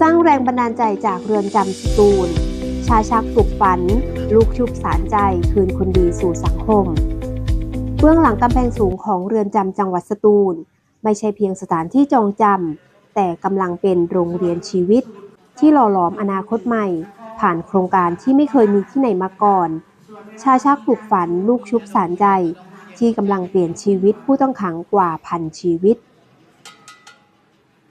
สร้างแรงบันดาลใจจากเรือนจำสตูล ชาชักปลุกฝัน ลูกชุบสารใจคืนคนดีสู่สังคม เบื้องหลังกำแพงสูงของเรือนจำจังหวัดสตูล ไม่ใช่เพียงสถานที่จองจำแต่กำลังเป็นโรงเรียนชีวิต ที่หล่อหลอมอนาคตใหม่ ผ่านโครงการที่ไม่เคยมีที่ไหนมาก่อน ชาชักปลุกฝัน ลูกชุบสารใจ ที่กำลังเปลี่ยนชีวิตผู้ต้องขังกว่าพันชีวิต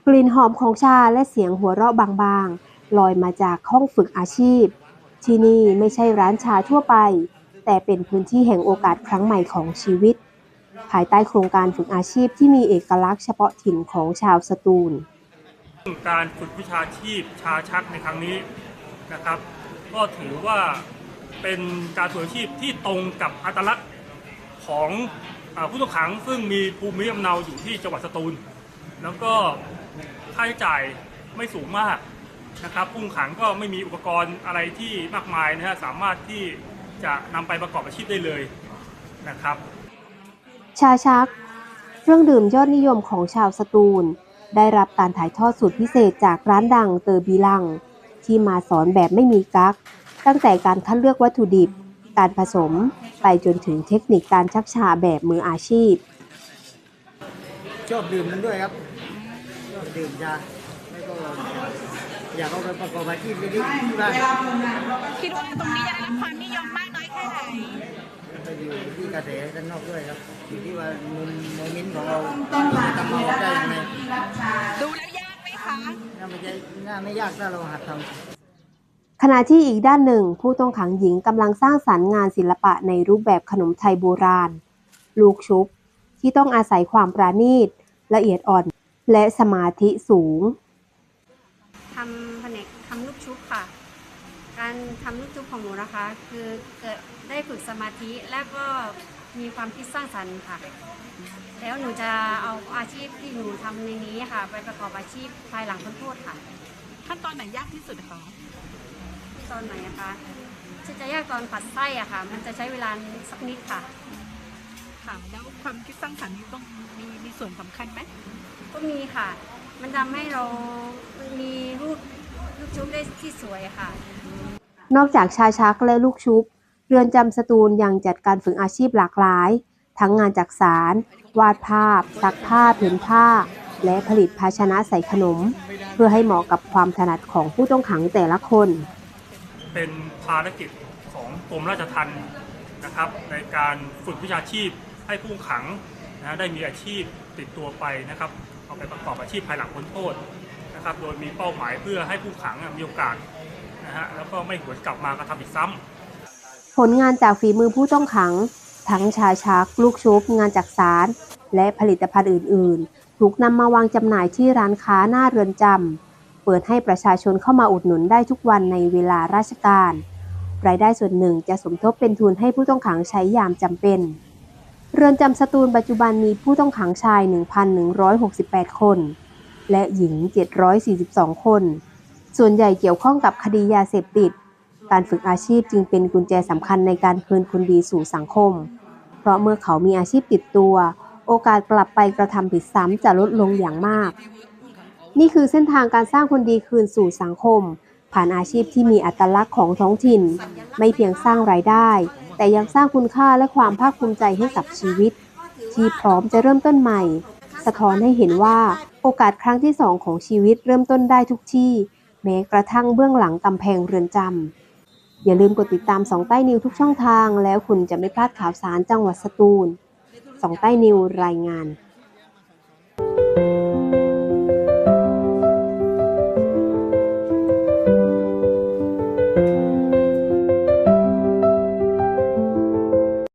กลิ่นหอมของชาและเสียงหัวเราะบางๆ ลอยมาจากห้องฝึกอาชีพ ที่นี่ไม่ใช่ร้านชาทั่วไป แต่เป็นพื้นที่แห่งโอกาสครั้งใหม่ของชีวิต ภายใต้โครงการฝึกอาชีพที่มีเอกลักษณ์เฉพาะถิ่นของชาวสตูล การฝึกวิชาชีพชาชักในครั้งนี้นะครับ ก็ถือว่าเป็นการฝึกอาชีพที่ตรงกับอัตลักษณ์ของผู้ต้องขังซึ่งมีภูมิลำเนาอยู่ที่จังหวัดสตูล แล้วก็ ค่าใช้จ่ายไม่สูงมากนะครับผู้ต้องขังก็ไม่มีอุปกรณ์อะไรที่มากมายนะฮะสามารถที่จะนำไปประกอบอาชีพได้เลยนะครับ ชาชัก เครื่องดื่มยอดนิยมของชาวสตูล ได้รับการถ่ายทอดสูตรพิเศษจากร้านดังเตอร์บีลัง ที่มาสอนแบบไม่มีกั๊ก ตั้งแต่การคัดเลือกวัตถุดิบ การผสม ไปจนถึงเทคนิคการชักชาแบบมืออาชีพ ชอบดื่มมันด้วยครับชอบ ดื่มยาแล้วก็อยากเอาไปประกอบอาชีพเล็กๆที่บ้านคิดว่าตรงนี้จะได้รับความนิยมมากน้อยแค่ไหนก็อยู่ที่กระแสด้านนอกด้วยครับอยู่ที่ว่ามุมโมเมนต์ของเราจะทำมาออกได้ยังไงดูแล้วยากไหมคะน่าไม่น่าไม่ยากถ้าเราหัดทำขณะที่อีกด้านหนึ่งผู้ต้องขังหญิงกำลังสร้างสรรค์งานศิลปะในรูปแบบขนมไทยโบราณ ลูกชุบ ที่ต้องอาศัยความปราณีตละเอียดอ่อน และสมาธิสูงทำแผนกทำลูกชุบค่ะ การทำลูกชุบของหนูนะคะ คือเกิดได้ฝึกสมาธิและก็มีความคิดสร้างสรรค์ค่ะ แล้วหนูจะเอาอาชีพที่หนูทำในนี้ค่ะ ไปประกอบอาชีพภายหลังพ้นโทษค่ะ ขั้นตอนไหนยากที่สุดคะตอนไหนนะคะที่จะยากตอนผัดไส้อะค่ะ มันจะใช้เวลาสักนิดค่ะ ค่ะ แล้วความคิดสร้างสรรค์นี้ต้องมีมีส่วนสำคัญไหมก็มีค่ะ มันทำให้เรามีรูปลูกชุบได้ที่สวยค่ะ นอกจากชาชักและลูกชุบ เรือนจำสตูลยังจัดการฝึกอาชีพหลากหลาย ทั้งงานจักสาร วาดภาพ ซักผ้าเพ้นผ้า และผลิตภาชนะใส่ขนม เพื่อให้เหมาะกับความถนัดของผู้ต้องขังแต่ละคน เป็นภารกิจของกรมราชทัณฑ์นะครับ ในการฝึกวิชาชีพ ให้ผู้ขังนะได้มีอาชีพติดตัวไปนะครับเอาไปประกอบอาชีพภายหลังพ้นโทษนะครับ โดยมีเป้าหมายเพื่อให้ผู้ขังมีโอกาสนะฮะแล้วก็ไม่หวนกลับมากระทำอีกซ้ำผลงานจากฝีมือผู้ต้องขัง ทั้งชาชัก ลูกชุบ งานจักสาร และผลิตภัณฑ์อื่น ๆ ถูกนำมาวางจำหน่ายที่ร้านค้าหน้าเรือนจำเปิดให้ประชาชนเข้ามาอุดหนุนได้ทุกวันในเวลาราชการรายได้ส่วนหนึ่งจะสมทบเป็นทุนให้ผู้ต้องขังใช้ยามจำเป็น เรือนจำสตูลปัจจุบันมีผู้ต้องขังชาย 1,168 คน และหญิง 742 คน ส่วนใหญ่เกี่ยวข้องกับคดียาเสพติด การฝึกอาชีพจึงเป็นกุญแจสำคัญในการคืนคนดีสู่สังคม เพราะเมื่อเขามีอาชีพติดตัว โอกาสกลับไปกระทำผิดซ้ำจะลดลงอย่างมาก นี่คือเส้นทางการสร้างคนดีคืนสู่สังคม ผ่านอาชีพที่มีอัตลักษณ์ของท้องถิ่น ไม่เพียงสร้างรายได้ แต่ยังสร้างคุณค่าและความภาคภูมิใจให้กับชีวิต ที่พร้อมจะเริ่มต้นใหม่ สะท้อนให้เห็นว่าโอกาสครั้งที่สองของชีวิตเริ่มต้นได้ทุกที่ แม้กระทั่งเบื้องหลังกำแพงเรือนจำอย่าลืมกดติดตามสองใต้นิวทุกช่องทาง แล้วคุณจะไม่พลาดข่าวสารจังหวัดสตูลสองใต้นิวรายงาน